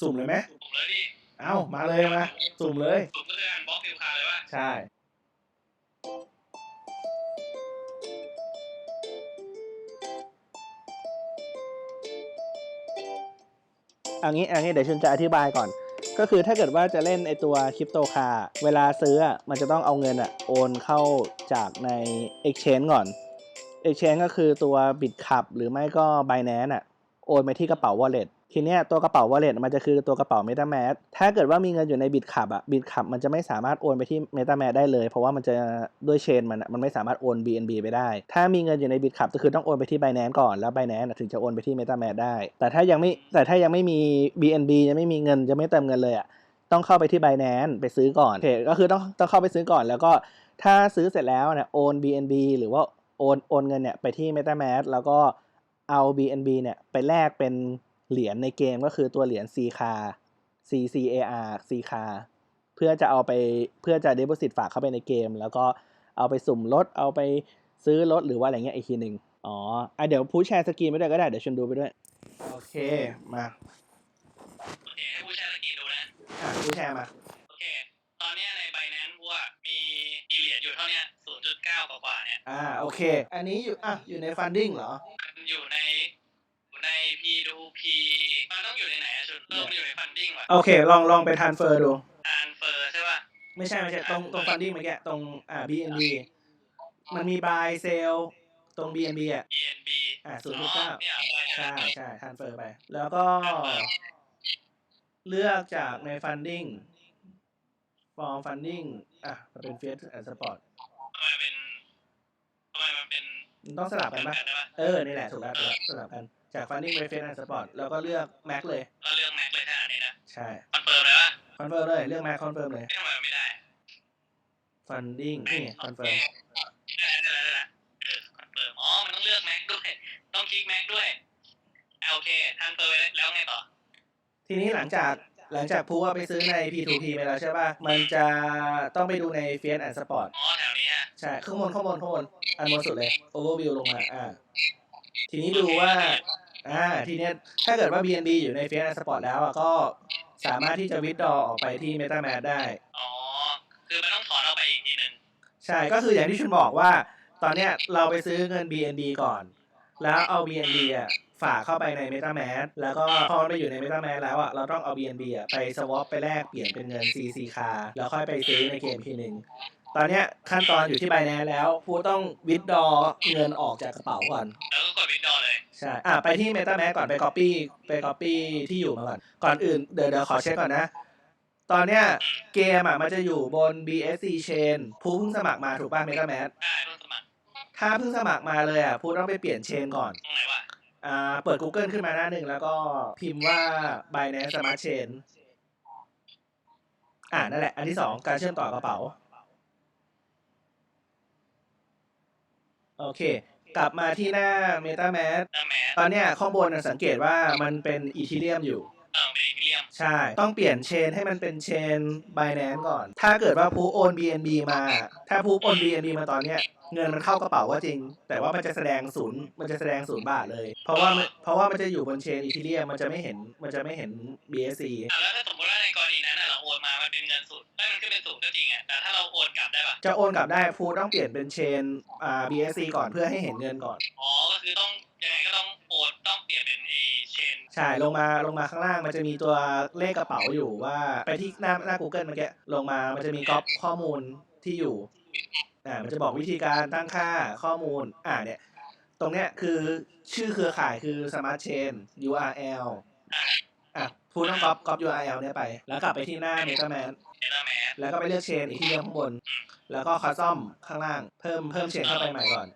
สุ่มเลยไหมผมเลยดิเอ้ามาเลยมาสุ่มเลยผมก็คืออันบล็อกฟิวคาเลยว่าใช่ เอางี้เอางี้เดี๋ยวชุนจะอธิบายก่อน ก็คือถ้าเกิดว่าจะเล่นไอตัวคริปโตคาเวลาซื้ออะมันจะต้องเอาเงินอะโอนเข้าจากใน Exchange ก่อน Exchange ก็คือตัว BitCup หรือไม่ก็ Binance อะโอนไปที่กระเป๋า Wallet ทีเนี้ยตัวกระเป๋า Wallet มันจะคือตัวกระเป๋า MetaMask ถ้าเกิดว่ามีเงินอยู่ใน BitCup อะ BitCup มันจะไม่สามารถโอนไปที่ MetaMask ได้เลย เพราะว่ามันจะด้วยเชนมันมันไม่สามารถโอน BNB ไปได้ ถ้ามีเงินอยู่ใน BitCup ก็คือต้องโอนไปที่ Binance ก่อนแล้ว Binance ถึงจะโอนไปที่ MetaMask ได้ แต่ถ้ายังไม่แต่ถ้ายังไม่มี BNB ยังไม่มีเงินจะไม่เติมเงินเลยอะต้องเข้าไปที่ Binance ไปซื้อก่อนโอเคก็คือต้องต้องเข้าไปซื้อก่อน แล้วก็ถ้าซื้อเสร็จแล้วเนี่ยโอน BNB หรือว่าโอนโอนเงินเนี่ยไปที่ MetaMask แล้วก็เอา BNB เนี่ยไปแลกเป็น เหรียญในเกมก็คือตัวเหรียญ C c a r C C A R C c a r เพื่อจะเอาไปเพื่อจะ deposit ฝากเข้าไปในเกม แล้วก็เอาไปสุ่มรถเอาไปซื้อรถหรือว่าอะไรเงี้ยอีกทีหนึ่งอ๋ออะเดี๋ยวพูดแชร์สกรีนไปด้วยก็ได้ เดี๋ยวชวนดูไปด้วย โอเค มาโอเคให้ผู้ใช้สกินดูนะ อะพูดแชร์มา โอเค ตอนเนี้ยในไบแนนซ์ว่ามีอีเหรียญอยู่เท่าเนี้ย0.9กว่าๆเนี่ย อ่า โอเค อันนี้อยู่ อะ อยู่ในฟันดิ้งเหรอ มันอยู่ในอยู่ ใน P2P มันต้องอยู่ในไหนอะชุนเออมันอยู่ในฟันดิ้งว่ะโอเค ลองลองไปทันเฟอร์ดูทานเฟอร์ใช่ป่ะ ไม่ใช่ไม่ใช่ตรงตรงฟันดิ้งเมื่อกี้ตรงอ่า BNB มันมี buy sell ตรง BNB อะ BNB อ่าอ๋อ0.9เนี่ยไปใช่ใช่ทันเฟอร์ไป แล้วก็ เลือกจากใน funding from funding อะมันเป็น Fiat and Sport ทำไมเป็นทำไมมันเป็นมันต้องสลับกันปะได้ปะเออ นี่แหละถูกแล้วถูกแล้วสลับกัน จาก funding ไป Fiat and Sport แล้วก็เลือก Mac เลย ก็เรื่องแม็กเลยท่าอันนี้นะ ใช่คอนเฟิร์มเลยว่าคอนเฟิร์มเลยเลือก Mac คอนเฟิร์มเลย ไม่ทำไมมันไม่ได้ funding นี่คอนเฟิร์มได้แล้วได้แล้วได้แล้วเออคอนเฟิร์มอ๋อ มันต้องเลือกแม็กด้วย ต้องคลิกแม็กด้วยอะโอเคทันเฟิร์มแล้วไงต่อ ทีนี้หลังจากหลังจากพูว่าไปซื้อใน P2P ไปแล้วใช่ป่ะ มันจะต้องไปดูใน Fiat and Sport อ๋อแถวนี้ฮะใช่ข้างบนข้างบนข้างบนอันบนสุดเลย Overview ลงมาอ่าทีนี้ดูว่า อ่าทีเนี้ยถ้าเกิดว่า BNB อยู่ใน Fiat and Sport แล้วอะก็สามารถที่จะ withdraw ออกไปที่ MetaMask ได้ อ๋อ คือมันต้องถอนเอาไปอีกทีหนึ่งใช่ก็คืออย่างที่ชุนบอกว่า ตอนเนี้ยเราไปซื้อเงิน BNB ก่อน แล้วเอา BNB อะฝากเข้าไปใน MetaMask แล้วก็พอมันไปอยู่ใน MetaMask แล้วอะเราต้องเอา BNB อะไป swap ไปแลกเปลี่ยนเป็นเงิน CC c a r แล้วค่อยไปซื้อในเกมทีหนึ่งตอนเนี้ยขั้นตอนอยู่ที่ Binance แล้วผู้ต้อง withdraw เงินออกจากกระเป๋าก่อน แล้วก็กดวิดดอเลย ใช่อะไปที่ MetaMask ก่อนไป copy ไป copy ที่อยู่มาก่อน ก่อนอื่นเดี๋ยวเดี๋ยวขอเช็คก่อนนะ ตอนเนี้ยเกมอะมันจะอยู่บน BSC chain ผู้เพิ่งสมัครมาถูกป่ะ MetaMask ได้เพิ่งสมัครถ้าเพิ่งสมัครมาเลยอะผู้ต้องไปเปลี่ยนเชนก่อน ตรงไหนวะอ่าเปิด Google ขึ้นมาหน้าหนึ่งแล้วก็พิมพ์ว่า Binance Smart Chain อ่านั่นแหละ อันที่สองการเชื่อมต่อกระเป๋า โอเค กลับมาที่หน้า MetaMask หน้าแมสตอนเนี้ยข้างบนน่ะสังเกตว่ามันเป็นอีทีเรียมอยู่เออเป็นอีเลียมใช่ ต้องเปลี่ยนเชนให้มันเป็นเชน Binance ก่อน ถ้าเกิดว่าผู้โอน BNB มา ถ้าผู้โอน BNB มาตอนเนี้ยเงินมันเข้ากระเป๋าก็จริง แต่ว่ามันจะแสดงศูนย์มันจะแสดงศูนย์บาทเลย เพราะว่ามันเพราะว่ามันจะอยู่บนเชนอีทีเรียมมันจะไม่เห็นมันจะไม่เห็น BSC อะแล้วถ้าสมมติว่าในกรณีนั้น น่ะเราโอนมามันเป็นเงินสุดถ้ามันขึ้นเป็นศูนย์ก็จริงอะแต่ถ้าเราโอนกลับได้ปะจะโอนกลับได้ผู้ต้องเปลี่ยนเป็นเชนอ่า BSC ก่อนเพื่อให้เห็นเงินก่อนอ๋อก็คือต้องยังไงก็ต้องโอนต้องเปลี่ยนเป็นเอเชนใช่ลงมาลงมาข้างล่างมันจะมีตัวเลขกระเป๋าอยู่ว่าไปที่หน้าหน้า Google เมื่อกี้ลงมามันจะมีก๊อปข้อมูลที่อยู่อ่ามันจะบอกวิธีการตั้งค่าข้อมูลอ่าเนี่ยตรงเนี้ยคือชื่อเครือข่ายคือ Smart Chain URL อะผู้ต้องก๊อปก๊อป URL เนี่ยไป แล้วกลับไปที่หน้า MetaMask เนต้าแมสแล้วก็ไปเลือกเชนอีกที่เลือกข้างบน แล้วก็คอสซอมข้างล่าง เพิ่มเพิ่มเชนเข้าไปใหม่ก่อน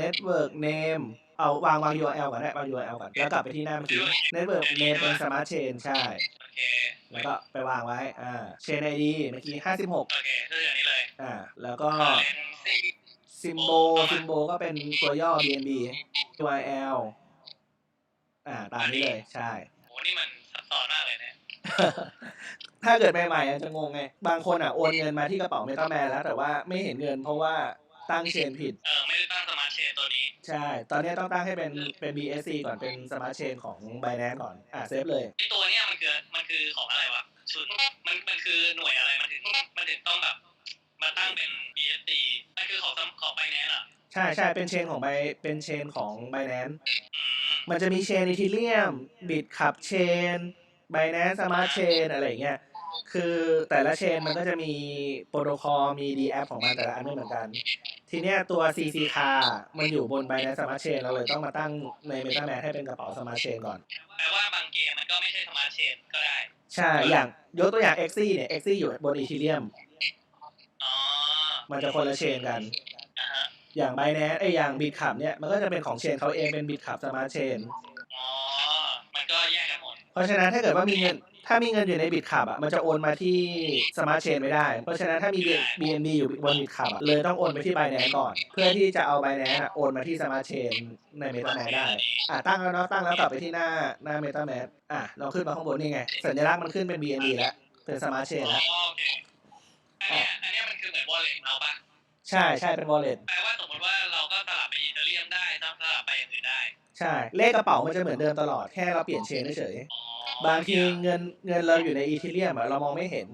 Network Name เอาวางวาง URL ก่อนได้วาง URL ก่อน แล้วกลับไปที่หน้าเมื่อกี้ Network Name เป็น Smart Chain ใช่โอเคแล้วก็ไปวางไว้ อ่า Chain ID เมื่อกี้ห้าสิบหกโอเคคืออย่างนี้เลย อ่า แล้วก็เป็นซีซิมโบซิมโบก็เป็นตัวย่อ BNB URL อ่า ตามนี้เลย ใช่ ถ้าเกิดใหม่ๆอาจจะงงไง บางคนอะโอนเงินมาที่กระเป๋าเมตาแมนแล้ว แต่ว่าไม่เห็นเงินเพราะว่าตั้งเชนผิด เออไม่ได้ตั้งสมาร์ทเชนตัวนี้ ใช่ ตอนนี้ต้องตั้งให้เป็นเป็น BSC ก่อนเป็นสมาร์ทเชนของ Binance ก่อน อ่าเซฟเลย ไอตัวเนี้ยมันคือมันมันคือของอะไรวะชุดมันมันคือหน่วยอะไรมันถึงมันถึงต้องแบบมาตั้งเป็น BSC มันคือของของไบแนนอะใช่ใช่เป็นเชนของไบเป็นเชนของ Binance อืมมันจะมีเชนอีทีเรียมบิตขับเชน Binance Smart Chain อะไรอย่างเงี้ย คือแต่ละเชนมันก็จะมีโปรโตคอลมี d แอปของมันแต่ละอันไม่เหมือนกัน ทีเนี้ยตัว CC c a r มันอยู่บน Binance Smart Chain เราเลยต้องมาตั้งใน MetaMask ให้เป็นกระเป๋า Smart Chain ก่อน แปลว่าบางเกมมันก็ไม่ใช่สมาร์ทเชนก็ได้ ใช่ อย่างยกตัวอย่าง x ีเนี่ย x ีอยู่บน Ethereum อ๋อมันจะคนละเชนกันอ่าฮะอย่าง Binance ไอยอย่าง Bitcup เนี่ยมันก็จะเป็นของเชนเขาเองเป็น Bitcup Smart Chain อ๋อมัน เพราะฉะนั้นถ้าเกิดว่ามีเงินถ้ามีเงินอยู่ในบิตคับอะมันจะโอนมาที่สมาร์ทเชนไม่ได้ เพราะฉะนั้นถ้ามี BNB อยู่บนบิตคับอะเลยต้องโอนไปที่ Binance ก่อน เพื่อที่จะเอา Binance อะโอนมาที่สมาร์ทเชนใน MetaMask ได้อะตั้งแล้วเนาะตั้งแล้วกลับไปที่หน้าหน้า MetaMask อะเราขึ้นมาข้างบนนี่ไง สัญลักษณ์มันขึ้นเป็น BNB แล้วเป็นสมาร์ทเชนอ๋อแล้วโอเคอันเนี้ยอันเนี้ยมันคือเหมือนวอลเล็ตเราปะใช่ใช่เป็น wallet แปลว่าสมมติว่าเราก็สลับไปอีเทเรียมได้สลับไปอย่างอื่นได้ ใช่เลขกระเป๋ามันจะเหมือนเดิมตลอดแค่เราเปลี่ยนเชนเฉยอ๋อๆ บางทีเงินเงินเราอยู่ในอีทีเรียมอะเรามองไม่เห็น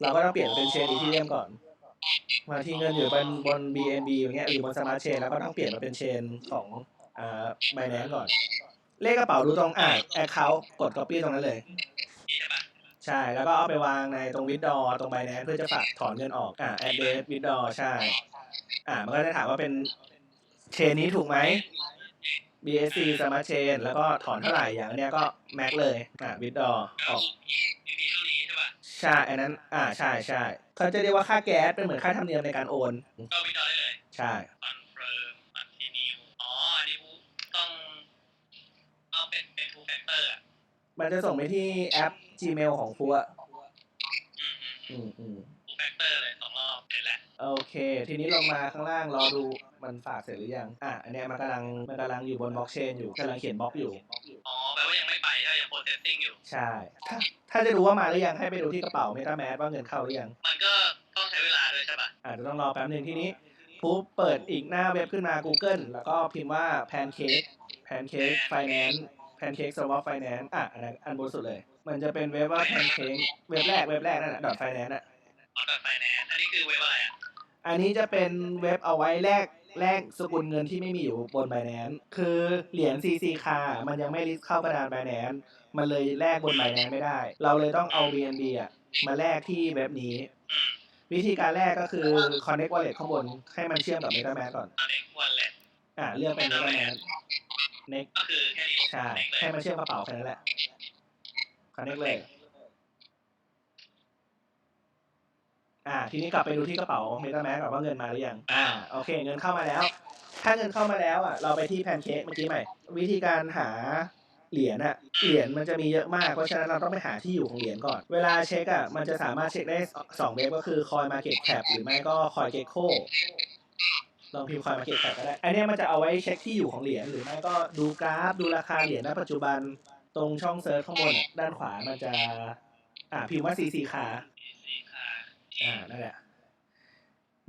เราก็ต้องเปลี่ยนเป็นเชนอีทีเรียมก่อนบางทีเงินอยู่บนบน BNB อย่างเงี้ยหรือบนสมาร์ทเชนแล้วก็ต้องเปลี่ยนมาเป็นเชนของอ่า Binance ก่อน เลขกระเป๋าดูตรงอ่าแอคเคาท์กด copy ตรงนั้นเลย ใช่แล้วก็เอาไปวางในตรง withdraw ตรง Binance เพื่อจะฝากถอนเงินออกอ่า address withdraw ใช่ อ่ามันก็จะถามว่าเป็นเชนนี้ถูกไหม BSC Smart Chain แล้วก็ถอนเท่าไหร่อย่างอันเนี้ยก็ max เลยอ่า withdraw ออกมีมีเท่านี้ใช่ปะใช่อันนั้น อ่าใช่ใช่เขาจะเรียกว่าค่าแก๊สเป็นเหมือนค่าธรรมเนียมในการโอนก็วิจารณ์ได้เลยใช่คอนเฟิร์มอันทีนิวอ๋ออันนี้ต้องต้องเป็นเป็นทูแฟกเตอร์อะมันจะส่งไปที่แอป Gmail ของพัวอืมอืมอืม โอเค ทีนี้ลงมาข้างล่างรอดูมันฝากเสร็จหรือยัง อะ อันเนี้ยมันกำลังมันกำลังอยู่บนบล็อกเชนอยู่กำลังเขียนบล็อกอยู่ อ๋อแปลว่ายังไม่ไปใช่ยังโปรเซสซิ่งอยู่ ใช่ ถ้าถ้าจะดูว่ามาหรือยังให้ไปดูที่กระเป๋า MetaMask ว่าเงินเข้าหรือยัง มันก็ต้องใช้เวลาด้วยใช่ปะอาจจะต้องรอแป๊บหนึ่งทีนี้ปุ๊บเปิดอีกหน้าเว็บขึ้นมา Google แล้วก็พิมพ์ว่า Pancake Pancake Finance Pancake Swap Finance อะอันนั้นอันบนสุดเลย มันจะเป็นเว็บว่า Pancake เว็บแรกเว็บแรกนั่นแหละ .finance อะออดอทไฟแนนซ์อันนี้คือเว็บอะไรอะ อันนี้จะเป็นเว็บเอาไว้แลกแลกสกุลเงินที่ไม่มีอยู่บน Binance คือเหรียญ CC คามันยังไม่ลิสต์เข้ากระดาน Binance มันเลยแลกบน Binance ไม่ได้ เราเลยต้องเอา BNB อะมาแลกที่เว็บนี้อืมวิธีการแรกก็คือ connect wallet ข้างบนให้มันเชื่อมกับ MetaMask ก่อนอันนี้วันแหละอ่าเลือกเป็น MetaMask next ก็คือแค่นี้ใช่เล็กเลยให้มันเชื่อมกระเป๋าแค่นั้นแหละ connect เลย อ่า ทีนี้กลับไปดูที่กระเป๋า MetaMask ก่อนว่าเงินมาหรือยัง อ่า โอเค เงินเข้ามาแล้ว ถ้าเงินเข้ามาแล้วอะ เราไปที่แพนเค้กเมื่อกี้ใหม่ วิธีการหาเหรียญอะเหรียญมันจะมีเยอะมาก เพราะฉะนั้นเราต้องไปหาที่อยู่ของเหรียญก่อน เวลาเช็คอะมันจะสามารถเช็คได้สองเว็บก็คือ Coin Market Cap หรือไม่ก็ Coin Gecko ลองพิมพ์ Coin Market Cap ก็ได้ อันเนี้ยมันจะเอาไว้เช็คที่อยู่ของเหรียญหรือไม่ก็ดูกราฟดูราคาเหรียญณปัจจุบันตรงช่องเซิร์ชข้างบนอะด้านขวามันจะ อ่าพิมพ์ว่า CC คาสีค่ะ อ่านั่นแหละ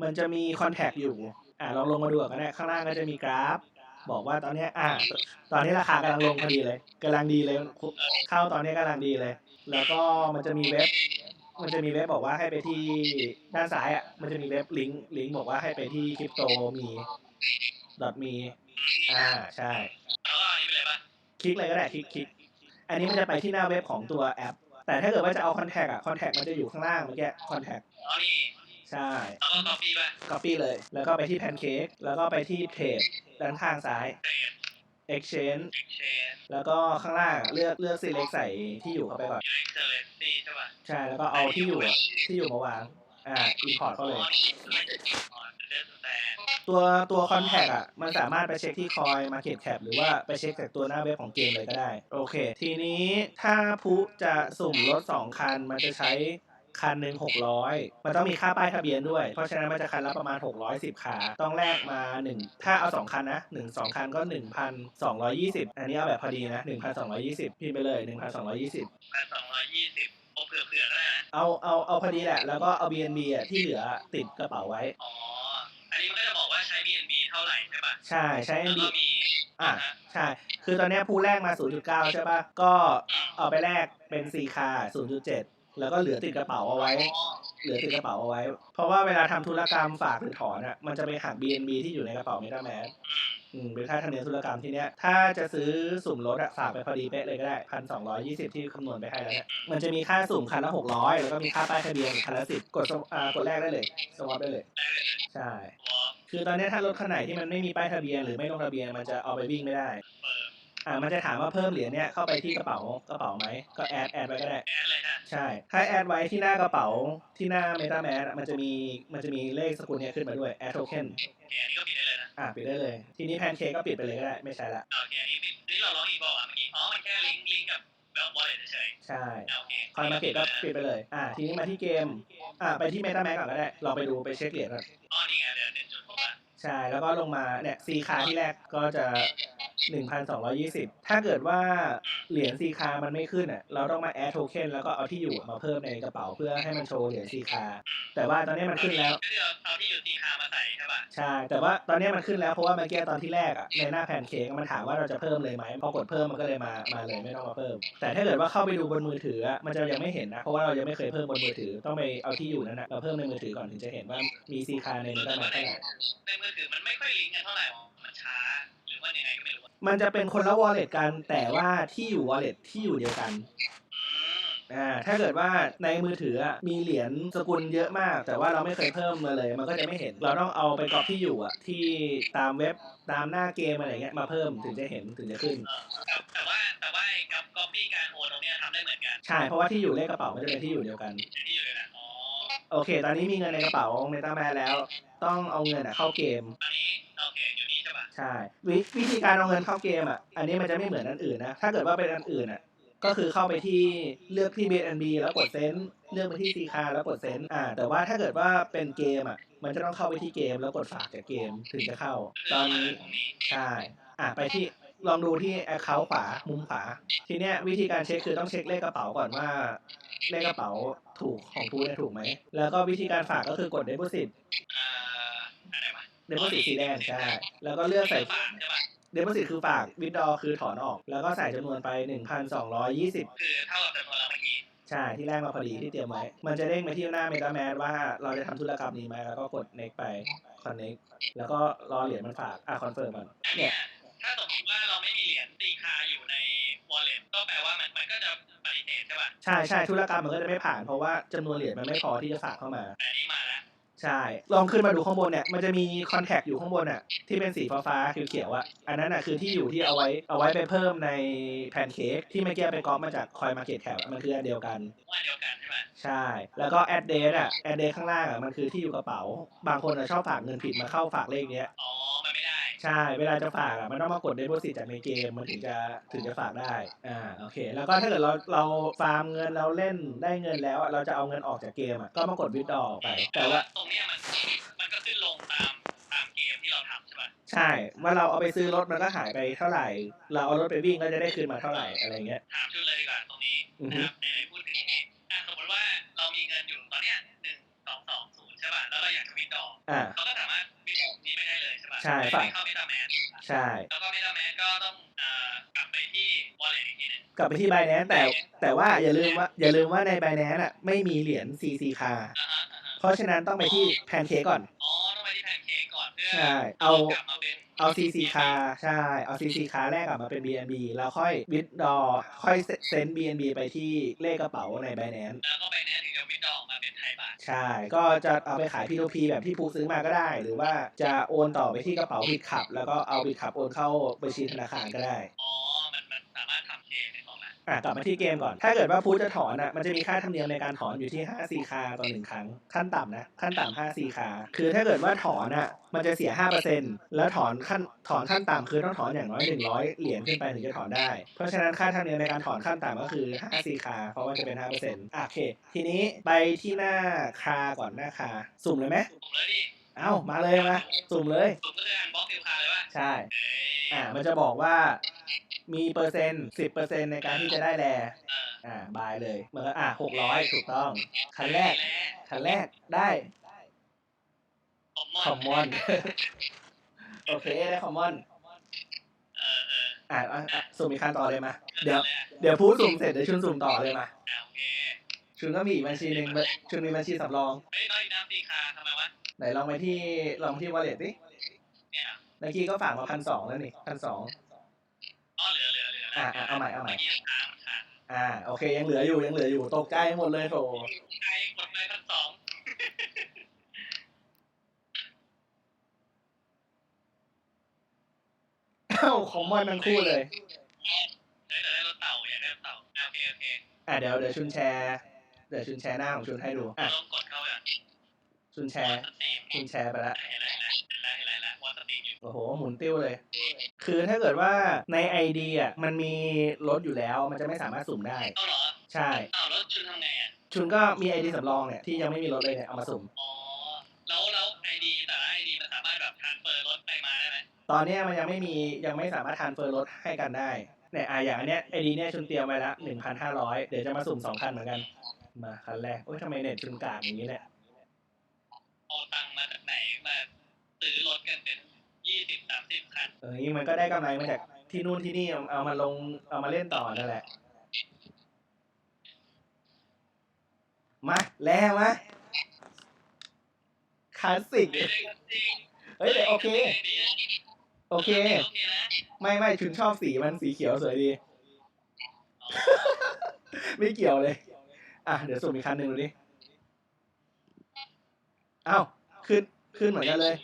มันจะมีคอนแทคอยู่ อ่าลองลงมาดูกันนะข้างล่างก็จะมีกราฟ บอกว่าตอนเนี้ยอ่า ตอนนี้ราคากำลังลงพอดีเลยกำลังดีเลย เข้าตอนนี้กำลังดีเลย แล้วก็มันจะมีเว็บ มันจะมีเว็บบอกว่าให้ไปที่ด้านซ้ายอะ มันจะมีเว็บลิงก์ลิงก์บอกว่าให้ไปที่คริปโตมีดอทมีอ่าใช่แล้วก็อันนี้ไปเลยปะคลิกเลยก็ได้คลิกคลิกอันนี้มันจะไปที่หน้าเว็บของตัวแอป แต่ถ้าเกิดว่าจะเอาคอนแทคอะคอนแทคมันจะอยู่ข้างล่างเมื่อกี้คอนแทคอ๋อนี่ใช่แล้วก็ copy ปะ copy เลย แล้วก็ไปที่แพนเค้กแล้วก็ไปที่เพจด้านข้างซ้ายเทรด exchange เชนแล้วก็ข้างล่างเลือกเลือก select ใส่ที่อยู่เข้าไปก่อนยูเอ็กเซเลนซี่ใช่ปะใช่แล้วก็เอาที่อยู่อะที่อยู่มาวางอ่า import เข้าเลย อ๋อนี่ไม่ ตัวตัว contact อะมันสามารถไปเช็คที่ coin market cap หรือว่าไปเช็คจากตัวหน้าเว็บของเกมเลยก็ได้ โอเค ทีนี้ถ้าพุจะสุ่มรถ 2 คัน มันจะใช้คันหนึ่ง600มันต้องมีค่าป้ายทะเบียนด้วย เพราะฉะนั้นมันจะคันละประมาณ 610ขาต้องแลกมา1ถ้าเอา2คันนะ1 2คันก็ 1,220 อันนี้เอาแบบพอดีนะ 1,220พิมพ์ไปเลย 1,220 พันสองร้อยยี่สิบโอเผื่อเผื่อๆก็ได้นะเอาเอาเอาพอดีแหละ แล้วก็เอา BNB อะที่เหลือติดกระเป๋าไว้ อ๋ออั นนี้มันก็จะบอกว่าใช้ BNB เท่าท่าไหร่ใช่ป่ะ ใช่ใช้ แล้ว NB ก็มีอะใช่ คือตอนเนี้ยผู้แรกมา 0.9 ใช่ป่ะ ก็เอาไปแลกเป็น C คา0.7 แล้วก็เหลือติดกระเป๋าเอาไว้ เหลือติดกระเป๋าเอาไว้ เพราะว่าเวลาทำธุรกรรมฝากหรือถอนอะมันจะไปหัก BNB ที่อยู่ในกระเป๋า MetaMask อืมอืมเป็นค่าธรรมเนียมธุรกรรมที่เนี้ยถ้าจะซื้อสุ่มรถอะฝากไปพอดีเป๊ะเลยก็ได้พันสองร้อยยี่สิบที่คำนวณไปให้แล้วเนี่ยมันจะมีค่าสุ่มคันละหกร้อยแล้วก็มีค่าป้ายทะเบียนคันละสิบกดอ่ากดแรกได้เลยสวอปได้เลย ใช่ คือตอนนี้ถ้ารถคันไหนที่มันไม่มีป้ายทะเบียนหรือไม่ลงทะเบียนมันจะเอาไปวิ่งไม่ได้ อ่ามันจะถามว่าเพิ่มเหรียญเนี่ยเข้าไปที่กระเป๋ากระเป๋าไหมก็แอดแอดไว้ก็ได้แอดเลยนะใช่ถ้าแอดไว้ที่หน้ากระเป๋าที่หน้า MetaMask อะมันจะมีมันจะมีเลขสกุลเนี้ยขึ้นมาด้วย add token โอเคอันนี้ก็ปิดได้เลยนะอ่าปิดได้เลย ทีนี้แพนเค้กก็ปิดไปเลยก็ได้ไม่ใช่ละโอเคอันนี้ปิดนี่เราลองอีกบอกอะเมื่อกี้อ๋อมันแค่ลิงก์ลิงก์กับแบบวอลเล็ตเฉยใช่ๆอะโอเคคอยมาเก็ตก็ปิดไปเลยอ่าทีนี้มาที่เกมอ่าไปที่ MetaMask ก่อนก็ได้ลองไปดูไปเช็คเหรียญก่อนอ๋อนี่ไงเดี๋ยวหนึ่งจุดหกอะใช่แล้วก็ลงมาเนี่ย C คาที่แรกก็จะ 1,220ถ้าเกิดว่าเหรียญ C คามันไม่ขึ้นอะ เราต้องมาแอดโทเค็นแล้วก็เอาที่อยู่มาเพิ่มในกระเป๋าเพื่อให้มันโชว์เหรียญ C คาแต่ว่าตอนนี้มันขึ้นแล้วก็คือเอาเอาที่อยู่ตีคามาใส่ใช่ป่ะใช่ แต่ว่าตอนนี้มันขึ้นแล้วเพราะว่าเมื่อกี้ตอนที่แรกอะในหน้าแพนเค้กมันถามว่าเราจะเพิ่มเลยไหมพอกดเพิ่มมันก็เลยมามาเลยไม่ต้องมาเพิ่ม แต่ถ้าเกิดว่าเข้าไปดูบนมือถืออะมันจะยังไม่เห็นนะเพราะว่าเรายังไม่เคยเพิ่มบนมือถือต้องไปเอาที่อยู่นั้นนะมาเพิ่มในมือถือก่อนถึงจะเห็นว่ามีซีคาในมือได้มาเท่าไหร่ในมือถือมันไม่ค่อยลิงก์กันเท่าไหร่หรอกมันช้าห รือว่ายังไงก็ไม่รู้อะมันจะเป็นคนละ wallet กันแต่ว่าที่อยู่ wallet ที่อยู่เดียวกัน อืมอ่าถ้าเกิดว่าในมือถืออะมีเหรียญสกุลเยอะมาก แต่ว่าเราไม่เคยเพิ่มมาเลย มันก็จะไม่เห็น เราต้องเอาไปกรอกที่อยู่อะที่ตามเว็บตามหน้าเกมอะไรเงี้ยมาเพิ่มถึงจะเห็นถึงจะขึ้น เออแต่แต่ว่าแต่ว่าไอ้กับก๊อปปี้การโอนตรงเนี้ยทำได้เหมือนกันใช่เพราะว่าที่อยู่เลขกระเป๋ามันจะเป็นที่อยู่เดียวกัน อย่างที่อยู่เลยนะอ๋อโอเค ตอนนี้มีเงินในกระเป๋าเมตาแมนแล้ว ต้องเอาเงินอะเข้าเกมอันนี้โอเคอยู่นี่ ใช่ป่ะใช่ววิธีการเอาเงินเข้าเกมอะอันนี้มันจะไม่เหมือนอันอื่นนะ ถ้าเกิดว่าเป็นอันอื่นอะก็คือเข้าไปที่เลือกที่ BNB แล้วกดเซนต์เลือกไปที่ C คาแล้วกดเซนต์อ่า แต่ว่าถ้าเกิดว่าเป็นเกมอะ มันจะต้องเข้าไปที่เกมแล้วกดฝากจากเกมถึงจะเข้า ตอนนี้ตรงนี้ใช่อะไปที่ลองดูที่ account ขวามุมขวาทีเนี้ยวิธีการเช็คคือต้องเช็คเลขกระเป๋าก่อนว่า เลขกระเป๋าถูกของทูเนี่ยถูกไหม แล้วก็วิธีการฝากก็คือกด deposit อ่าอะไรวะ deposit สีแดงใช่แล้วก็เลือกใส่ฝากใช่ป่ะ deposit คือฝาก withdraw คือถอนออก แล้วก็ใส่จำนวนไป 1,220 คือเท่ากับจำนวนเราเมื่อกี้ใช่ที่แรกมาพอดีที่เตรียมไว้ มันจะเด้งไปที่หน้า MetaMask ว่าเราจะทำธุรกรรมนี้ไหมแล้วก็กด next ไป connect แล้วก็รอเหรียญมันฝาก อะ confirm ก่อนอันเนี่เนี้ยยถ้าสมมติว่าเราไม่มีเหรียญตีคาอยู่ใน wallet ก็แปลว่ามันมันก็จะปฏิเสธใช่ป่ะใช่ใช่ธุรกรรมมันก็จะไม่ผ่านเพราะว่าจำนวนเหรียญมันไม่พอที่จะฝากเข้ามาแต่อันนี้มาแล้ว ใช่ ลองขึ้นมาดูข้างบนเนี่ย มันจะมีคอนแทคอยู่ข้างบนอะ ที่เป็นสีฟ้าๆเขียวๆอะ อันนั้นอะคือที่อยู่ที่เอาไว้เอาไว้ไปเพิ่มในแพนเค้กที่เมื่อกี้ไปก๊อปมาจากคอยมาเก็ตแคปมันคืออันเดียวกันว่าเดียวกันใช่ป่ะใช่ แล้วก็แอดเดสอะแอดเดสข้างล่างอะมันคือที่อยู่กระเป๋า บางคนอะชอบฝากเงินผิดมาเข้าฝากเลขเนี้ย อ๋อ มันไม่ได้ ใช่ เวลาจะฝากอะมันต้องมากดเด p o s i t จากในเกมมันถึงจะถึงจะฝากได้อ่าโอเค แล้วก็ถ้าเกิดเราเราฟาร์มเงินเราเล่นได้เงินแล้วอะเราจะเอาเงินออกจากเกมอะก็มากดวิดดออกไป แต่ว่าตรงเนี้ยมันมันก็ขึ้นลงตามตามเกมที่เราทำใช่ป่ะใช่ว่าเราเอาไปซื้อรถมันก็หายไปเท่าไหร่ เราเอารถไปวิ่งก็จะได้คืนมาเท่าไหร่อะไรเงี้ยถามชุดเลยดีกว่าตรงนี้อือฮึนะครับในพูดถึงอย่างนี้อะสมมติว่าเรามีเงินอยู่ตอนเนี้ยหนึ่งสองสองศูนย์ใช่ป่ะแล้วเราอยากจะวิดดออ่าเราก็สามารถวิดดอนี้ไปได้เลย ใช่ป่ะใช่ไม่ฝากไม่เข้าเมตาแมสใช่ แล้วก็เมตาแมสก็ต้องเอ่อกลับไปที่ wallet อีกทีหนึงกลับไปที่ Binance แต่แต่ว่าอย่าลืมว่าอย่าลืมว่าใน Binance อะไม่มีเหรียญ CC คาอ่าฮะอ่าฮะเพราะฉะนั้นต้องไปที่แพนเค้กก่อน อ๋อต้องไปที่แพนเค้กก่อนเพื่อใช่เอา กลับมาเป็น เอา CC คาใช่ เอา CC คาแรกกลับมาเป็น BNB แล้วค่อย withdraw ค่อยเซ็น BNB ไปที่เลขกระเป๋าใน Binance แล้วก็ไปแนถึงจะ ใช่ ก็จะเอาไปขาย P2P แบบที่ภูซื้อมาก็ได้ หรือว่าจะโอนต่อไปที่กระเป๋าบิดขับ แล้วก็เอาบิดขับโอนเข้าบัญชีธนาคารก็ได้ องนั้นอะกลับมาที่เกมก่อน ถ้าเกิดว่าพูดจะถอนอะมันจะมีค่าธรรมเนียมในการถอนอยู่ที่5 4คาต่อหนึ่งครั้ง ขั้นต่ำนะ ขั้นต่ำ5 4คาคือถ้าเกิดว่าถอนอะมันจะเสีย 5%แล้วถอนขั้นถอนขั้นต่ำคือต้องถอนอย่างน้อย 100 เหรียญขึ้นไปถึงจะถอนได้ เพราะฉะนั้นค่าธรรมเนียมในการถอนขั้นต่ำก็คือ 5 4คาเพราะว่าจะเป็น 5%อะโอเค ทีนี้ไปที่หน้าคาก่อนหน้าคา สุ่มเลยไหมผมเลยดิเอ้ามาเลยมาสุ่มเลยผมก็คืออันบล็อกฟิวคาเลยว่าใช่เอ้ยอ่ามันจะบอกว่า มีเปอร์เซ็นต์สิบเปอร์เซ็นในการที่จะได้แลเอออ่าบายเลยมันก็อ่าหกร้อยถูกต้อง คันแรกและคันแรกได้คอมมอนคอมมอนโอเคได้คอมมอนเออเอออะอะอะสุ่มอีกคันต่อเลยมาเดี๋ยวนั่นแหละเดี๋ยวพูดสุ่มเสร็จเดี๋ยวชุนสุ่มต่อเลยมาอะโอเคชุนก็มีอีกบัญชีหนึ่งชุนมีบัญชีสำรองเฮ้ยน้อยน้ำตีคาทำไมวะไหนลองไปที่ลองที่วอลเล็ตดิเนี่ยเมื่อกี้ก็ฝากมาพันสองแล้วนี่พันสองอ๋อเหลื อเหลือเหลืออะอะเอาใหม่เอาใหม่เมื่อกี้ค้างมันค้างอ่าโอเคยังเหลืออยู่ยังเหลืออยู่ตกใจหมดเลยโถใครกดไปพันสองเอ้าคอมมอนทั้งคู่เลยเฮ้ยแต่ได้รถเต่าอยากได้รถเต่าอะโอเคโอเคอะเดี๋ยวเดี๋ยวชุนแชร์เดี๋ยวชุนแชร์หน้าของชุนให้ดูอะลองกดเข้าไปอะชุนแชร์สตรีมชุนแชร์ไปแล้วเห็นแล้วเห็นแล้วเห็นแล้วเห็นแล้วเห็นแล้วว่าสตรีมอยู่โอ้โหหมุนติ้วเลย คือถ้าเกิดว่าในไอดีอะมันมีรถอยู่แล้วมันจะไม่สามารถสุ่มได้ เอาเหรอใช่อ้าวแล้วชุนทำไงอะ ชุนก็มีไอดีสำรองเนี่ยที่ยังไม่มีรถเลยเนี่ยเอามาสุ่ม อ๋อ แล้วแล้วไอดีแต่ละไอดีมันสามารถแบบทรานเฟอร์รถไปมาได้ไหมตอนเนี้ยมันยังไม่มียังไม่สามารถทานเฟอร์รถให้กันได้เนี่ยอะอย่างอันเนี้ยไอดีเนี่ยชุนเตรียมไว้ละหนึ่งพันห้าร้อยเดี๋ยวจะมาสุ่มสองคันเหมือนกัน มาคันแรกโอ้ยทำไมเน็ตชุนกากอย่างนี้เนี่ย เอาตังค์มาจากไหนมาซื้อรถกันเป็นยี่สิบสามสิบคัน เออนี่มันก็ได้กำไรมาจากที่นู่นที่นี่เอามาลงเอามาเล่นต่อนั่นแหละ มาแล้วมาคลาสสิกเฮ้ยเฮ้ยแต่โอเค โอเค ไม่ไม่ชุนชอบสีมันสีเขียวสวยดี ไม่เกี่ยวเลย อะ เดี๋ยวสุ่มอีกคันหนึ่งดูดิ เอ้า ขึ้น ขึ้นเหมือนกันเลย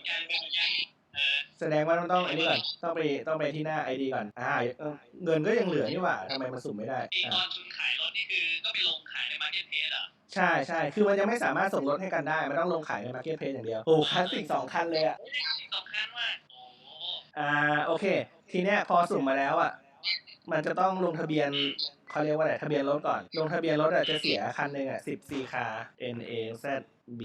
แสดงว่าต้องต้องไอ้นี่ก่อนต้องไปต้องไปที่หน้าไอดีก่อนอ่าเออเงินก็ยังเหลือนี่หว่าทำไมมันสุ่มไม่ได้ที่ตอะอนชุนขายรถนี่คือก็ไปลงขายในมาร์เก็ตเพสเหรอใช่ใช่คือมันยังไม่สามารถส่งรถให้กันได้ มันต้องลงขายในมาร์เก็ตเพอย่างเดียวโอ้คลาสสิกสองคันเลยอะที่สำคัญว่าโอ้โหอ่าโอเค ทีเนี้ยพอสุ่มมาแล้วอะมันจะต้องลงทะเบียนเขาเรียกว่าอะไรทะเบียนรถก่อน ลงทะเบียนรถอะจะเสียคันหนึ่งอะสิบสี่คา N A Z B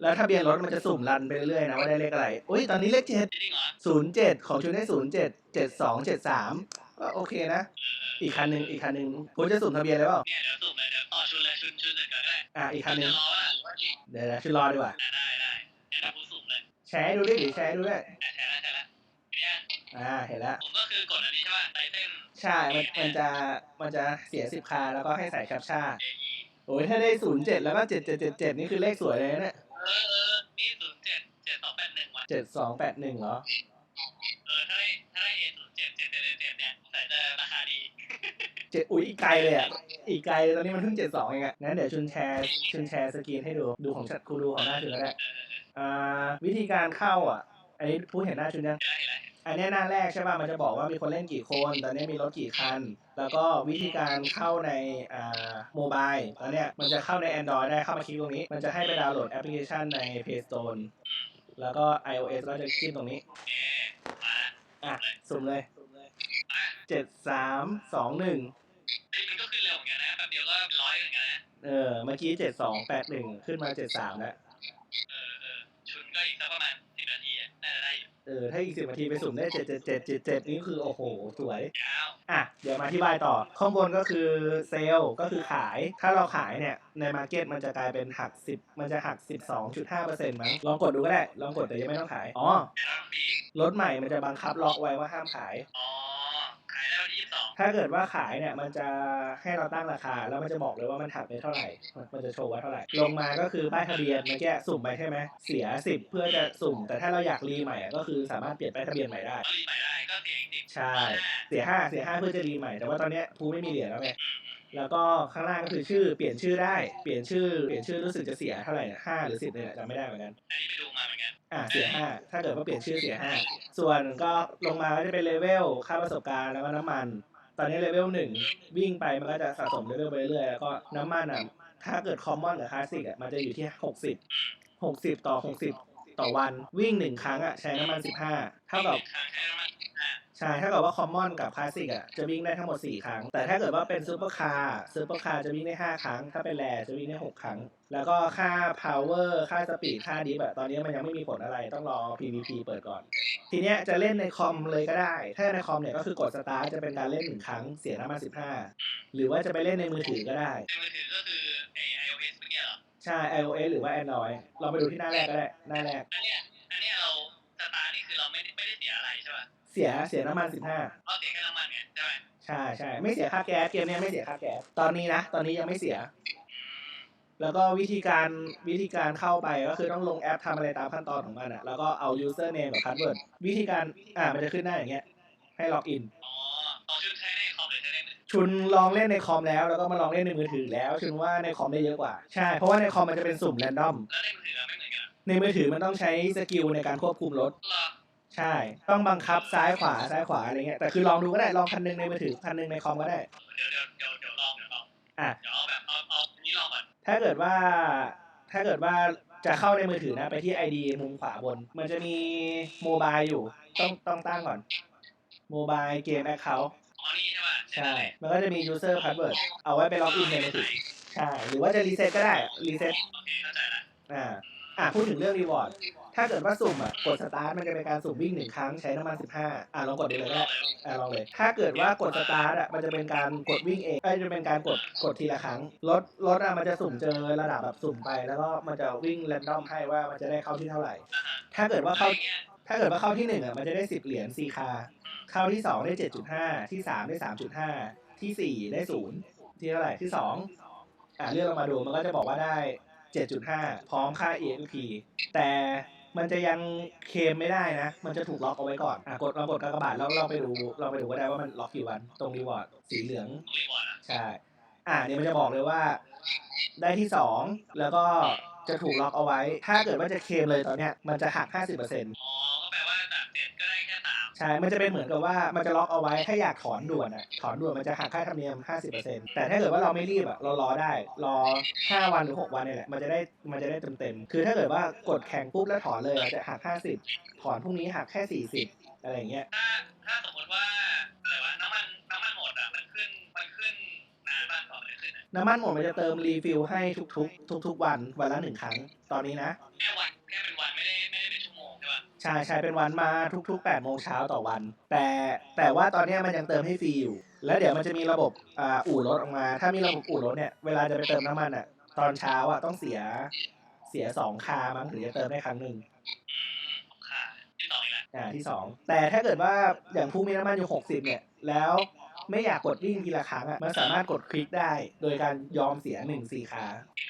แล้วทะเบียนรถมันจะสุ่มรันไปเรื่อยๆนะว่าได้เลขอะไรอุ้ยตอนนี้เลขเจ็ดจริงเหรอศูนย์เจ็ดของชุนได้ศูนย์เจ็ดเจ็ดสองเจ็ดสามก็โอเคนะ อีกคันหนึ่งอีกคันหนึ่งคุณจะสุ่มทะเบียนเลยเปล่าเนี่ยเดี๋ยวสุ่มเลยเดี๋ยวต่อชุนเลยชุนชุนเสร็จก่อนก็ได้อะอีกคันหนึ่งจะรอว่าหรือว่าจริงเดี๋ยวนะชุนรอดีกว่าอะได้ได้เดี๋ยวเราพูดสุ่มเลยแชร์ให้ดูดิแชร์ให้ดูด้วยอะใช่แล้วใช่แล้วเนี่ยอ่าเห็นแล้วผมก็คือกดอันนี้ใช่ป่ะไตเติ้ลใช่มันมันจะมันจะเสียสิบคาแล้วก็ให้ใส่แคปชั่นเอ โอ้ยถ้าได้ศูนย์เจ็ดแล้วก็เจ็ดเจ็ดเจ็ดเจ็ดนี่คือเลขสวยเลยนะเนี่ยเออเออนี่ศูนย์เจ็ดเจ็ดสองแปดหนึ่งว่ะเจ็ดสองแปดหนึ่งเหรอ เออถ้าได้ถ้าได้เอศูนย์เจ็ดเจ็ดเจ็ดเจ็ดเนี่ยแต่จะราคาดีเจ็ดอุ้ยอีกไกลเลยอะ อีกไกลเลยตอนนี้มันเพิ่งเจ็ดสองเองอะงั้นเดี๋ยวชุนแชร์ชุนแชร์สกรีนให้ดู ดูของชัดครูดูของหน้าชุนก็ได้อ่า วิธีการเข้าอะ อันนี้ผู้เห็นหน้าชุนยัง ได้ อันเนี้ยหน้าแรกใช่ป่ะมันจะบอกว่ามีคนเล่นกี่คน ตอนนี้มีรถกี่คัน แล้วก็วิธีการเข้าในอ่าโมบายตอนเนี้ยมันจะเข้าใน Android ได้เข้ามาคลิกตรงนี้ มันจะให้ไปดาวน์โหลดแอปพลิเคชันใน Play Store แล้วก็ iOS ก็จะคลิกตรงนี้โอเคมาอะสุ่มเลยเจ็ดสามสองหนึ่งเฮ้ยมันก็ขึ้นเร็วเหมือนกันนะแป๊บเดียวก็ร้อยเหมือนกันนะเออเมื่อกี้เจ็ดสองแปดหนึ่งขึ้นมาเจ็ดสามแล้ว เออถ้าอีกสิบนาทีไปสุ่มได้เจ็ดเจ็ดเจ็ดเจ็ดเจ็ดนี่คือโอ้โหสวยอะเดี๋ยวมาอธิบายต่อ ข้างบนก็คือเซลล์ก็คือขาย ถ้าเราขายเนี่ยในมาร์เก็ตมันจะกลายเป็นหักสิบมันจะหักสิบสองจุดห้าเปอร์เซ็นต์มั้งลองกดดูก็ได้ลองกดแต่ยังไม่ต้องขายอ๋อล้วปีรถใหม่มันจะบังคับล็อกไว้ว่าห้ามขายอ๋อ ถ้าเกิดว่าขายเนี่ยมันจะให้เราตั้งราคา แล้วมันจะบอกเลยว่ามันหักไปเท่าไหร่ มันจะโชว์ว่าเท่าไหร่ ลงมาก็คือป้ายทะเบียนเมื่อกี้สุ่มไปใช่ไหมเสียสิบเพื่อจะสุ่ม แต่ถ้าเราอยากรีใหม่อะก็คือสามารถเปลี่ยนป้ายทะเบียนใหม่ได้ก็รีใหม่ได้ก็เสียอีกสิบใช่เสียห้าเสียห้าเพื่อจะรีใหม่แต่ว่าตอนเนี้ยภูไม่มีเหรียญแล้วไงแล้วก็ข้างล่างก็คือชื่อเปลี่ยนชื่อได้เปลี่ยนชื่อเปลี่ยนชื่อรู้สึกจะเสียเท่าไหร่ห้าหรือสิบเนี่ยแหละจำไม่ได้เหมือนกันอันนี้ไปดูมาเหมือนกันอ่าเสียห้าถ้าเกิดว่าเปลี่ยนชื่อเสียห้าส่วนก็ลงมาก็จะเป็นเลเวลค่าประสบการณ์แล้วก็น้ำมัน ตอนนี้เลเวลหนึ่งวิ่งไปมันก็จะสะสมเลเวลไปเรื่อยๆแล้วก็น้ำมันอะถ้าเกิดคอมมอนกับคลาสสิกอะมันจะอยู่ที่หกสิบหกสิบต่อหกสิบต่อวันวิ่งหนึ่งครั้งอะใช้น้ำมันสิบห้าเท่ากับ ใช้ประมาณห้าใช่ถ้าเกิดว่าคอมมอนกับคลาสสิกอะจะวิ่งได้ทั้งหมด 4 ครั้ง แต่ถ้าเกิดว่าเป็นซูเปอร์คาร์ซูเปอร์คาร์จะวิ่งได้ 5 ครั้ง ถ้าเป็นแรจะวิ่งได้ 6 ครั้ง แล้วก็ค่า power ค่าสปีดค่าดิฟแบบตอนนี้มันยังไม่มีผลอะไรต้องรอ PVP เปิดก่อน ทีเนี้ยจะเล่นในคอมเลยก็ได้ ถ้าในคอมเนี่ยก็คือกดสตาร์ทจะเป็นการเล่น1ครั้งเสียน้ำมัน15 หรือว่าจะไปเล่นในมือถือก็ได้ในมือถือก็คือไอ iOS เมื่อกี้เหรอใช่ iOS หรือว่า Android เราไปดูที่หน้าแรกก็ได้หน้าแรกอันเนี้ยอันเนี้ยเราสตาร์ทนี่คือเราไม่ได้ไม่ได้เสียอะไรใช่ป่ะ เสียเสียน้ำมันสิบห้าเราเสียแค่น้ำมันเนี่ยใช่ไหมใช่ใช่ไม่เสียค่าแก๊สเกมเนี้ยไม่เสียค่าแก๊สตอนนี้นะ ตอนนี้ยังไม่เสีย แล้วก็วิธีการวิธีการเข้าไปก็คือต้องลงแอปทำอะไรตามขั้นตอนของมันอะแล้วก็เอา username กับ password วิธีการอ่ามันจะขึ้นหน้าอย่างเงี้ย ให้ล็อกอินอ๋อตอนชุดใช้ในคอมหรือใช้ในมือถือชุนลองเล่นในคอมแล้วแล้วก็มาลองเล่นในมือถือแล้วชุนว่าในคอมได้เยอะกว่าใช่เพราะว่าในคอมมันจะเป็นสุ่มแรนดอมแล้วในมือถือไม่เหมือนกันในมือถือมันต้องใช้สกิลในการควบคุมรถเหรอ ใช่ ต้องบังคับซ้ายขวาซ้ายขวาอะไรเงี้ยแต่คือลองดูก็ได้ลองคันหนึงในมือถือคันหนึงในคอมก็ได้ เดี๋ยวเดี๋ยวเดี๋ยวเดี๋ยวลองเดี๋ยวลองอะ เดี๋ยวเอาแบบเอาเอาอันนี้ลองก่อนถ้าเกิดว่าถ้าเกิดว่าจะเข้าในมือถือนะไปที่ ID มุมขวาบน มันจะมีโมบายอยู่ ต้องต้องตั้งก่อนโมบายเกมแอคเคาท์อ๋อนี่ใช่ป่ะใช่ มันก็จะมี user password เอาไว้ไปล็อกอินในมือถือใช่ หรือว่าจะรีเซ็ตก็ได้รีเซ็ตโอเคเข้าใจละอ่าอะพูดถึงเรื่องรีวอร์ด ถ้าเกิดว่าสุ่มอะกดสตาร์ทมันจะเป็นการสุ่มวิ่งหนึ่งครั้งใช้น้ำมันสิบห้าอะลองกดดูเลยก็ได้อะลองเลยถ้าเกิดว่ากดสตาร์ทอะมันจะเป็นการกดวิ่งเองเอ้จะเป็นการกดกดทีละครั้งรถรถอะมันจะสุ่มเจอระดับแบบสุ่มไปแล้วก็มันจะวิ่งแรนดอมให้ว่ามันจะได้เข้าที่เท่าไหร่ ถ้าเกิดว่าเข้าถ้าเกิดว่าเข้าที่หนึ่งอะมันจะได้สิบเหรียญซีคาเข้าที่สองได้เจ็ดจุดห้าที่สามได้สามจุดห้าที่สี่ได้ศูนย์ที่เท่าไหร่ที่สองอะเลื่อนลงมาดูมันก็จะบอกว่าได้เจ็ดจุดห้าพร้อมค่า EXP แต่ มันจะยังเคลมไม่ได้นะ มันจะถูกล็อกเอาไว้ก่อนอะกดเรากดกากบาทแล้วเราไปดูเราไปดูก็ได้ว่ามันล็อกกี่วัน ตรงรีวอร์ดสีเหลืองใช่อ่าเนี่ยมันจะบอกเลยว่า ได้ที่สองแล้วก็จะถูกล็อกเอาไว้ ถ้าเกิดว่าจะเคลมเลยตอนเนี้ยมันจะหัก50%อ๋อก็แปลว่า ใช่ มันจะเป็นเหมือนกับว่ามันจะล็อกเอาไว้ถ้าอยากถอนด่วนอะถอนด่วนมันจะหักค่าธรรมเนียม 50%แต่ถ้าเกิดว่าเราไม่รีบอะเรารอได้ รอ 5 วันหรือ 6 วันเนี่ยแหละ มันจะได้มันจะได้เต็มๆคือถ้าเกิดว่ากดแข่งปุ๊บแล้วถอนเลยอะจะหัก 50 ถอนพรุ่งนี้หักแค่ 40 อะไรอย่างเงี้ย ถ้าถ้าสมมติว่าอะไรวะน้ำมันน้ำมันหมดอะมันขึ้นมันขึ้นนานมากกว่ามันขึ้นอะน้ำมันหมดมันจะเติมรีฟิลให้ทุกๆ ทุก ๆ วันวันละหนึ่งครั้งตอนนี้นะแค่วันแค่เป็น ใช่ป่ะใช่ใช่เป็นวันมาทุกๆ8โมงเช้าต่อวัน แต่แต่ว่าตอนเนี้ยมันยังเติมให้ฟรีอยู่ แล้วเดี๋ยวมันจะมีระบบอ่าอู่รถออกมา ถ้ามีระบบอู่รถเนี่ยเวลาจะไปเติมน้ำมันอะ ตอนเช้าอะต้องเสียเสียสองคามั้งถึงจะเติมได้ครั้งหนึ่งอืมค่ะที่สองอีกแล้วอ่าที่สองแต่ถ้าเกิดว่าอย่างผู้มีน้ำมันอยู่หกสิบเนี่ย แล้วไม่อยากกดวิ่งทีละครั้งอะมันสามารถกดคลิกได้ โดยการยอมเสียหนึ่งสี่คาคือเลสนี่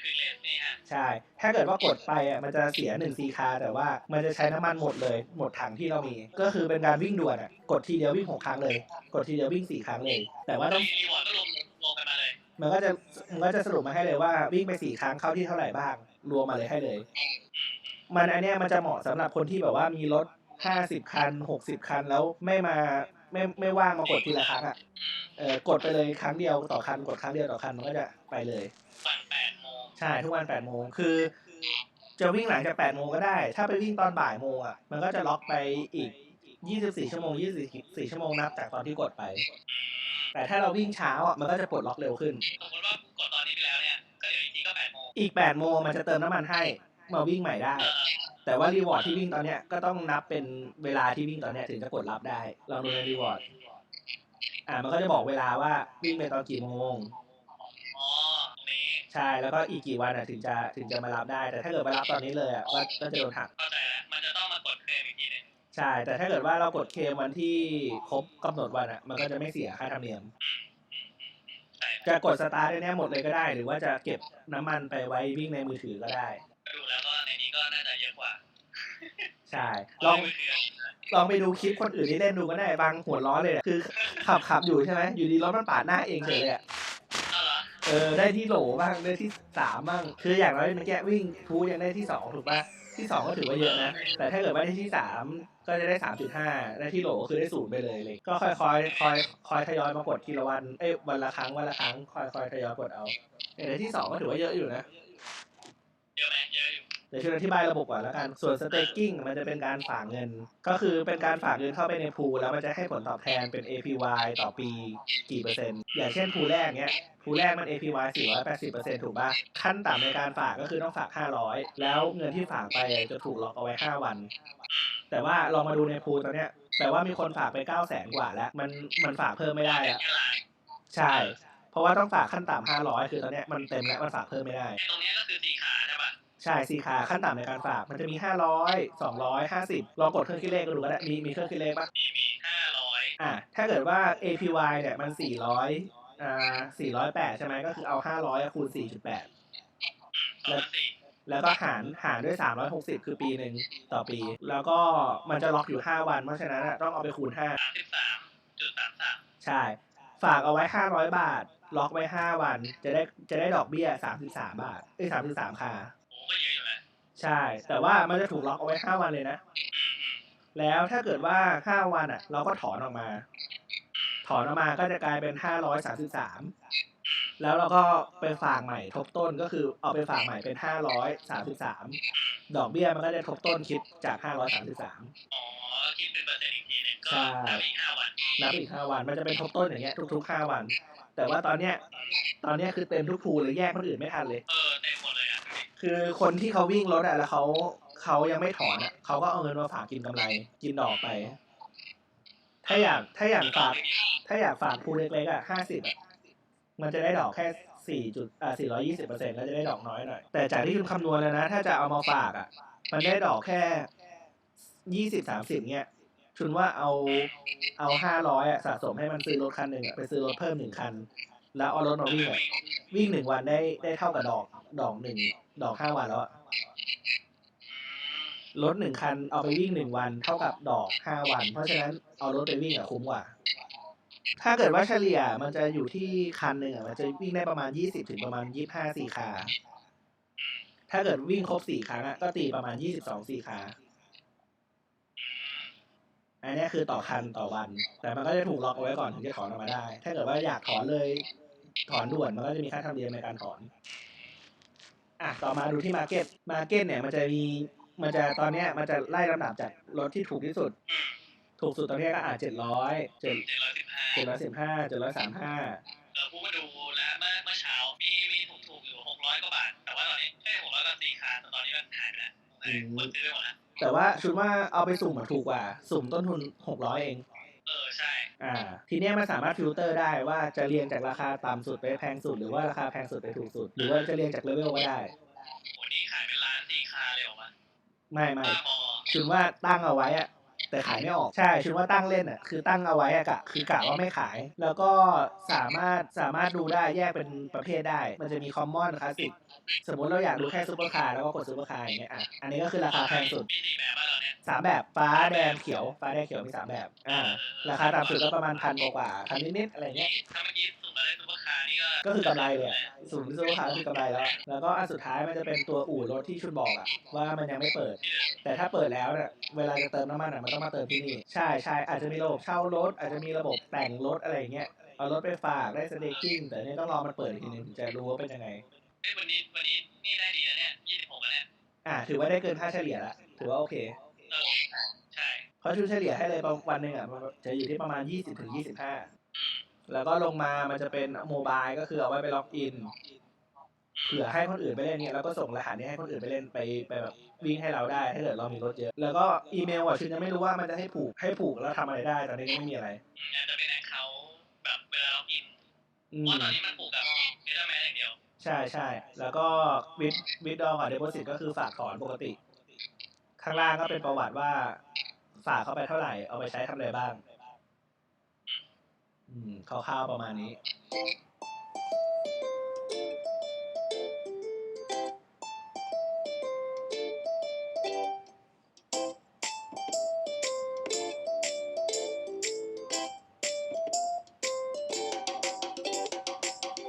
ฮะ ใช่ ถ้าเกิดว่ากดไปอะมันจะเสียหนึ่งซีคาแต่ว่ามันจะใช้น้ำมันหมดเลย หมดถังที่เรามี ก็คือเป็นการวิ่งด่วนอะ กดทีเดียววิ่งหกครั้งเลย กดทีเดียววิ่งสี่ครั้งเลย แต่ว่าต้อง รีวอร์ดก็รวมรวมกันมาเลยมันก็จะมันก็จะสรุปมาให้เลยว่าวิ่งไปสี่ครั้งเข้าที่เท่าไหร่บ้าง รวมมาเลยให้เลย มันอันเนี้ยมันจะเหมาะสำหรับคนที่แบบว่ามีรถห้าสิบคันหกสิบคันแล้วไม่มาไม่ไม่ว่างมากดทีละครั้งอะ เออกดไปเลยครั้งเดียวต่อคันกดครั้งเดียวต่อคันมันก็จะไปเลยวันแปดโมง ใช่ทุกวันแปดโมงคือ จะวิ่งหลังจากแปดโมงก็ได้ ถ้าไปวิ่งตอนบ่ายโมงอะมันก็จะล็อกไปอีกยี่สิบสี่ชั่วโมงยี่สิบสี่ชั่วโมงนับจากตอนที่กดไป แต่ถ้าเราวิ่งเช้าอะมันก็จะปลดล็อกเร็วขึ้นสมมติว่ากดตอนนี้ไปแล้วเนี่ยก็เดี๋ยวอีกทีก็แปดโมงอีกแปดโมงมันจะเติมน้ำมันให้มาวิ่งใหม่ได้เออแต่ว่ารีวอร์ดที่วิ่งตอนเนี้ยก็ต้องนับเป็นเวลาที่วิ่งตอนเนี้ยถึงจะกดรับได้ลองดูในรีวอร์ดอ่ามันก็จะบอกเวลาว่าวิ่งไปตอนกี่โมงอ๋อตรงนี้ ใช่แล้วก็อีกกี่วันอะถึงจะถึงจะมารับได้ แต่ถ้าเกิดมารับตอนนี้เลยอะก็ก็จะโดนหักเข้าใจแล้วมันจะต้องมากดเคลมอีกทีหนึงใช่ แต่ถ้าเกิดว่าเรากดเคลมวันที่ครบกำหนดวันอะ มันก็จะไม่เสียค่าธรรมเนียมใช่จะกดสตาร์ทได้เนี่ยหมดเลยก็ได้ หรือว่าจะเก็บน้ำมันไปไว้วิ่งในมือถือก็ได้ก็ดูแล้วก็ในนี้ก็น่าจะเยอะกว่า ใช่ลองมือถือลองไปดูคลิปคนอื่นที่เล่นดูก็ได้บางหัวร้อนเลยอะคือขับขับอยู่ใช่ไหมอยู่ดีรถมันปาดหน้าเองเฉยเลยอะ เออได้ที่โหลบ้างได้ที่สามบ้างคืออย่างน้อยเมื่อกี้วิ่งทูยังได้ที่สองถูกป่ะที่สองก็ถือว่าเยอะนะ แต่ถ้าเกิดว่าได้ที่สามก็จะได้สามจุดห้าได้ที่โหลก็คือได้ศูนย์ไปเลยเลย ก็ค่อยคอยคอยคอยทยอยมากดทีละวันเอ้ยวันละครั้งวันละครั้งคอยคอยทยอยกดเอาแต่ได้ที่สองก็ถือว่าเยอะอยู่นะ เยอะไหมเยอะอยู่ เดี๋ยวช่วยอธิบายระบบก่อนแล้วกัน ส่วน staking มันจะเป็นการฝากเงิน ก็คือเป็นการฝากเงินเข้าไปในพูลแล้วมันจะให้ผลตอบแทนเป็น APY ต่อปีกี่เปอร์เซ็นต์ อย่างเช่นพูลแรกเนี้ยพูลแรกมัน APY 480เปอร์เซ็นต์ถูกป่ะ ขั้นต่ำในการฝากก็คือต้องฝาก 500 แล้วเงินที่ฝากไปจะถูกล็อกเอาไว้ 5 วัน แต่ว่าลองมาดูในพูลตอนเนี้ยแปลว่ามีคนฝากไป 9 0 0แสนกว่าแล้ว มันมันฝากเพิ่มไม่ได้อะแล้านใช่ เพราะว่าต้องฝากขั้นต่ำ500 คือตอนเนี้ยมันเต็มแล้วมันฝากเพิ่มไม่ได้ ตรงเนี้ก็คือสีขา ใช่สี่ขาขั้นต่ำในการฝาก มันจะมีห้าร้อยสองร้อยห้าสิบลองกดเครื่องคิดเลขก็ดูก็ได้มีมีเครื่องคิดเลขปะมีมีห้าร้อยอะถ้าเกิดว่า APY เนี่ยมันสี่ร้อยอ่าสี่ร้อยแปดใช่ไหมก็คือเอาห้าร้อยคูณสี่จุดแปดสองพันสี่แล้วก็หารหารด้วย 360 คือปีหนึ่งต่อปี แล้วก็มันจะล็อกอยู่ 5 วัน เพราะฉะนั้นอะต้องเอาไปคูณสามสิบสามจุดสามสาม5ใช่ ฝากเอาไว้ 500 บาท ล็อกไว้ 5 วัน จะได้จะได้ดอกเบี้ย 33 บาทเอ้ย33 ค่ะ ใช่ แต่ว่ามันจะถูกล็อกเอาไว้5วันเลยนะอืมอืมแล้วถ้าเกิดว่า5วันอะเราก็ถอนออกมา ถอนออกมาก็จะกลายเป็น533แล้วเราก็ไปฝากใหม่ทบต้นก็คือเอาไปฝากใหม่เป็น533ดอกเบี้ยมันก็จะทบต้นคิดจาก533อ๋อคิดเป็นเปอร์เซ็นต์อีกทีหนึ่งก็ใช่นับอีกห้าวันนับอีก5วันมันจะเป็นทบต้นอย่างเงี้ยทุกๆ5วัน แต่ว่าตอนเนี้ยตอนเนี้ยคือเต็มทุกภูเลยแยกคนอื่นไม่ทันเลย เอ คือคนที่เขาวิ่งรถอะแล้วเขาเขายังไม่ถอนอะเขาก็เอาเงินมาฝากกินกำไร กินดอกไป ถ้าอยากถ้าอยากฝาก ถ้าอยากฝากภูเล็กๆอะห้าสิบมันจะได้ดอกแค่สี่จุดอ่าสี่ร้อยี่สิบเปอร์เซ็นต์ก็จะได้ดอกน้อยหน่อย แต่จากที่คุณคำนวณแล้วนะ ถ้าจะเอามาฝากอะมันได้ดอกแค่ยี่สิบสามสิบเนี้ยชุนว่าเอาเอาห้าร้อยอะสะสมให้มันซื้อรถคันหนึ่งอะไปซื้อรถเพิ่มหนึ่งคัน แล้วเอารถมาวิ่งอะวิ่งหนึ่งวันได้ได้เท่ากับดอกดอกหนึ่งดอกห้าวันแล้วอะรถหนึ่งคันเอาไปวิ่งหนึ่งวันเท่ากับดอกห้าวัน เพราะฉะนั้นเอารถไปวิ่งอะคุ้มกว่า ถ้าเกิดว่าเฉลี่ยมันจะอยู่ที่คันหนึ่งอะมันจะวิ่งได้ประมาณยี่สิบถึงประมาณยี่ห้าสี่คาถ้าเกิดวิ่งครบสี่ครั้งอะก็ตีประมาณยี่สิบสองสี่คาอันนี้คือต่อคันต่อวัน แต่มันก็จะถูกล็อกเอาไว้ก่อนถึงจะถอนออกมาได้ ถ้าเกิดว่าอยากถอนเลย ถอนด่วนมันก็จะมีค่าธรรมเนียมในการถอน อะต่อมาดูที่มาร์เก็ตมาร์เก็ตเนี่ย มันจะมีมันจะตอนเนี้ย มันจะไล่ลำดับจากรถที่ถูกที่สุดอืมถูกสุดตอนเนี้ยก็อาจเจ็ดร้อยเจ็ดเจ็ดร้อยสิบห้าเจ็ดร้อยสิบห้าเจ็ดร้อยสามห้าเออผู้มาดูแล้วเมื่อเมื่อเช้ามีมีถูกถูกๆอยู่หกร้อยกว่าบาท แต่ว่าตอนนี้แค่หกร้อยกับสี่คาแต่ตอนนี้มันหายไปแล้วเออคนซื้อไปหมดแล้วแต่ว่าชุดว่าเอาไปสุ่มอะถูกกว่า สุ่มต้นทุนหกร้อยเองเออใช่ อ่าทีเนี้ยมันสามารถฟิลเตอร์ได้ว่าจะเรียงจากราคาต่ำสุดไปแพงสุด หรือว่าราคาแพงสุดไปถูกสุด หรือว่าจะเรียงจากเลเวลก็ได้โหนี่ขายเป็นล้านสี่คาเลยเหรอวะไม่ไม่บ้าบอชุดว่าตั้งเอาไว้อะ แต่ขายไม่ออก ใช่ชุดว่าตั้งเล่นอะคือตั้งเอาไว้อะกะคือกะว่าไม่ขาย แล้วก็สามารถสามารถดูได้แยกเป็นประเภทได้ มันจะมีคอมมอนคลาสสิกสมมติเราอยากดูแค่ซูเปอร์คาร์แล้วก็กดซูเปอร์คาร์อย่างเงี้ยอะอันนี้ก็คือราคาแพงสุดมีสี่แบบบ้านเราเนี่ยสามแบบฟ้าแดงเขียว ฟ้าแดงเขียวมีสามแบบอ่าราคาต่ำสุดก็ประมาณพันกว่าๆพันนิดๆอะไรเงี้ยถ้าเมื่อกี้ ก็ก็คือกำไรเลยอะสูงที่ซูเปอร์คาร์ก็คือกำไรแล้ว แล้วก็อันสุดท้ายมันจะเป็นตัวอู่รถที่ชุนบอกอะว่ามันยังไม่เปิด แต่ถ้าเปิดแล้วเนี่ยเวลาจะเติมน้ำมันอะมันต้องมาเติมที่นี่ ใช่ใช่อาจจะมีระบบเช่ารถ อาจจะมีระบบแต่งรถอะไรเงี้ย เอารถไปฝากได้สเตกกิ้งแต่เนี่ยต้องรอมันเปิดอีกทีนึงถึงจะรู้ว่าเป็นยังไงเอ้ยวันนี้วันนี้นี่ได้ดีนะเนี่ยยี่สิบหกแล้วเนี่ยอ่า ถือว่าได้เกินค่าเฉลี่ยละถือว่าโอเคเออใช่เพราะชุดเฉลี่ยให้เลยประวันหนึ่งอะมันจะอยู่ที่ประมาณ20ถึง25 แล้วก็ลงมามันจะเป็นโมบายก็คือเอาไว้ไปล็อกอินเผื่อให้คนอื่นไปเล่นเนี่ยแล้วก็ส่งรหัสนี้ให้คนอื่นไปเล่นไปไปแบบวิ่งให้เราได้ถ้าเกิดเรามีรถเยอะ แล้วก็อีเมลอะชุดยังไม่รู้ว่ามันจะให้ผูกให้ผูกแล้วทำอะไรได้ตอนนี้ยังไม่มีอะไรอืมอาจจะเป็นแอคเคาท์แบบเวลาเราอินอืเพมราะตอนนี้มันปลูกกับเนเธอร์แมนอย่างเดียวใช่ใช่แล้วก็วิดวิดดอกับเดโพสิตก็คือฝากถอนปกติ ข้างล่างก็เป็นประวัติว่าฝากเข้าไปเท่าไหร่เอาไปใช้ทำอะไรบ้างอืม คร่าวๆประมาณนี้